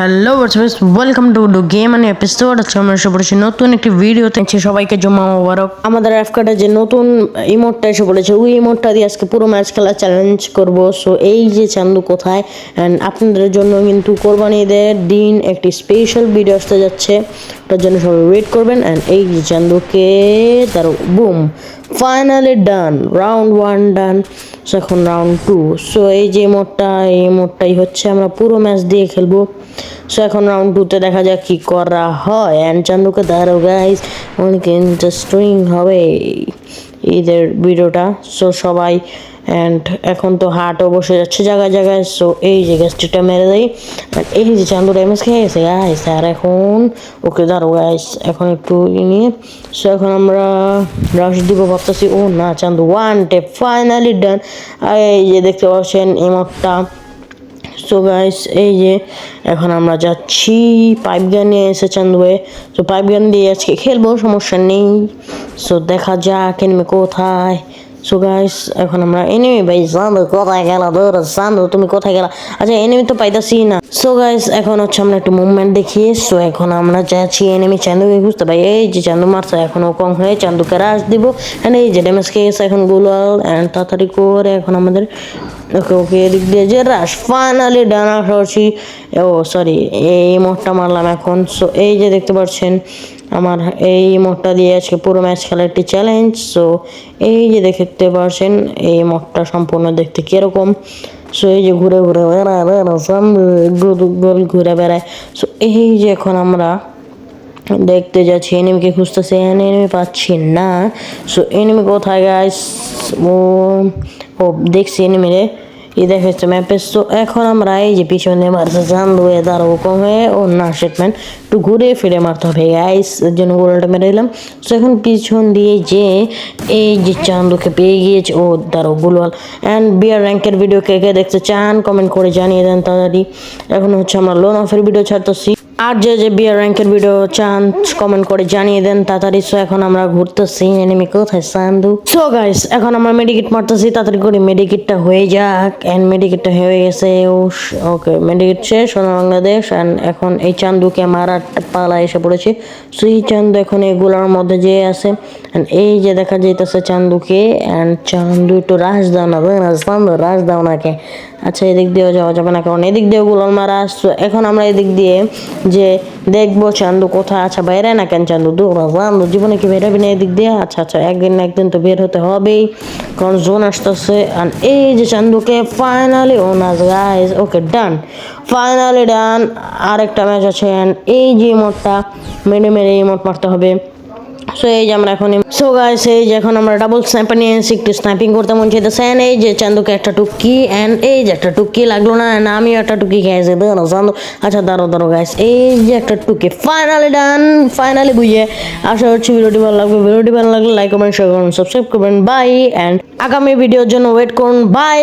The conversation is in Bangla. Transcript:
Hello WhatsApp welcome to do game and episode আজকে আমরা এসে পড়েছি নতুন একটি ভিডিও দেখছি সবাইকে জমা মোবারক। আমাদের অ্যাফকার্ডে যে নতুন ইমোটটা এসে পড়েছে, ওই ইমোটটা দিয়ে আজকে পুরো ম্যাচ খেলা চ্যালেঞ্জ করব। সো এই যে চান্দু কোথায়? অ্যান্ড আপনাদের জন্য কিন্তু কোরবানি ঈদের দিন একটি স্পেশাল ভিডিও আসতে যাচ্ছে। ওটার জন্য সবাই ওয়েট করবেন। অ্যান্ড এই যে চান্দুকে, তার boom finally done round one done এখন রাউন্ড টু সো এই যে মোডটা, এই মোডটাই হচ্ছে আমরা পুরো ম্যাচ দিয়ে খেলব। সো এখন রাউন্ড টুতে দেখা যাক কি করা হয়। অ্যান্ড চান্দুকে দাঁড়ো গাইজ অনেক ইন্টারেস্টিং হবে ঈদের ভিডিওটা সো সবাই অ্যান্ড এখন তো হাটও বসে যাচ্ছে জায়গায় জায়গায় সো এই যে গ্যাস্ট্রিকটা মেরে দেয় এই যে চান্দু ড্যামেজ খেয়ে গেছে গাইস আর এখন ওকে দাঁড়ো গাইস এখন একটু নিয়ে। সো এখন আমরা রাশ দিব, ভাবতেছি, ও না, চান্দু ওয়ান টে ফাইনালি ডান এই যে দেখতে পাচ্ছেন এমকটা সো গাইস এই যে এখন আমরা যাচ্ছি পাইপ গান নিয়ে এসে চান্দুয়ে। তো পাইপ গান দিয়ে আজকে খেলব, সমস্যা নেই। সো দেখা যাক এনিমে কোথায়। সো গাইস এখন আমরা এনিমি ভাই চান্দু কোথায় গেল? দৌড় চান্দু তুমি কোথায় গেলা? আচ্ছা এনিমি তো পাইতাছি না। সো গাইস এখন হচ্ছে আমরা একটু মুভমেন্ট দেখি। সো এখন আমরা যাচ্ছি এনিমি চান্দুকে খুঁজতে। পাই এই যে চান্দু মারছে, এখন ও কম হয়ে চান্দুকে রাশ দিব। এন্ড এই যে ড্যামেজ খেয়ে গেছে এখন গুলাল অ্যান্ড তাড়াতাড়ি করে এখন আমাদের ওকে ওকে এদিক দিয়ে যে রাশ ফাইনালি ডানা করছি ও সরি এই মোটটা মারলাম এখন। সো এই যে দেখতে পাচ্ছেন আমার এই মোটটা দিয়ে আজকে পুরো ম্যাচ খেলার একটি চ্যালেঞ্জ সো এই যে দেখতে পারছেন, এই মোটটা সম্পূর্ণ দেখতে কীরকম। সো এই যে ঘুরে ঘুরে গোল ঘুরে বেড়ায়। সো এই যে এখন আমরা দেখতে যাচ্ছি এনিমিকে খুঁজতেছে এনিমি পাচ্ছি না। সো এনিমি কোথায় গাইস ও ও, দেখছি এনিমি দেখাচ্ছে ম্যাপে সো এখন আমরা এই যে পিছনে মারতে জান দুয়ে দাঁড়াবো কম হয়ে ও না একটু ঘুরে ফিরে মারতে হবে। এর জন্য গোলটা মেরে দিলাম। সো এখন পিছন দিয়ে যে এই যে চান্দুকে পেয়ে গিয়েছে, ও দাঁড়ো গুলওয়াল। অ্যান্ড বিয়ার র্যাঙ্কের ভিডিও কে কে দেখতে চান কমেন্ট করে জানিয়ে দেন তাড়াতাড়ি। এখন হচ্ছে আমরা লোন অফের ভিডিও ছাড়তেছি। আর যে যে বিয়ার র্যাঙ্কের ভিডিও চান কমেন্ট করে জানিয়ে দেন, তাড়াতাড়ি সো এখন আমরা ঘুরতেছি। এনিমি কোথায়, সান্দু? সো গাইস এখন আমরা মেডিকেট মারতেছি, তাড়াতাড়ি করে মেডিকেটটা হয়ে যাক। অ্যান্ড মেডিকেটটা হয়ে গেছে ওকে মেডিকেট শেষ সোনা বাংলাদেশ। অ্যান্ড এখন এই চান্দুকে মারার পালা এসে পড়েছে। সো এই চান্দু এখন এগুলোর মধ্যে যে আছে। অ্যান্ড এই যে দেখা যাইতেছে চান্দুকে অ্যান্ড চান্দু একটু রাস দাও না? চান্দু রাস দাও নাকে আচ্ছা এদিক দিয়েও যাওয়া যাবে না, কারণ এদিক দিয়েও গুলাল মারা আসছো এখন আমরা এদিক দিয়ে যে দেখব চান্দু কোথায় আচ্ছা বাইরে না কেন চান্দু? দূর চান্দু জীবনে কি বেরোবি না এদিক দিয়ে? আচ্ছা আচ্ছা একদিন না একদিন তো বের হতে হবেই। কারণ জোন আসতেছে আর এই যে চান্দুকে ফাইনালি ও না guys okay done finally done আরেকটা ম্যাচ আছে এই যে মোটটা মেরে মেরে এই মোট মারতে হবে। সো এই যে আমরা এখন সো গাইস এই যে এখন আমরা ডাবল স্নাইপার নিয়ে এসেছি, একটু স্নাইপিং করতে মন চাইতেছে। And এই যে চান্দুকে একটা টুকি অ্যান্ড এই যে একটা টুকি লাগল না, and আমিও একটা টুকি খেয়েছি দাঁড়ো চান্দু। আচ্ছা দাঁড়ো দাঁড়ো গাইস এই যে একটা টুকি ফাইনালি ডান ফাইনালি বুঝে। আশা করছি ভিডিওটি ভালো লাগবে। ভিডিওটি ভালো লাগলে লাইক কমেন্ট শেয়ার করুন সাবস্ক্রাইব করবেন। বাই অ্যান্ড আগামী ভিডিওর জন্য ওয়েট করুন। বাই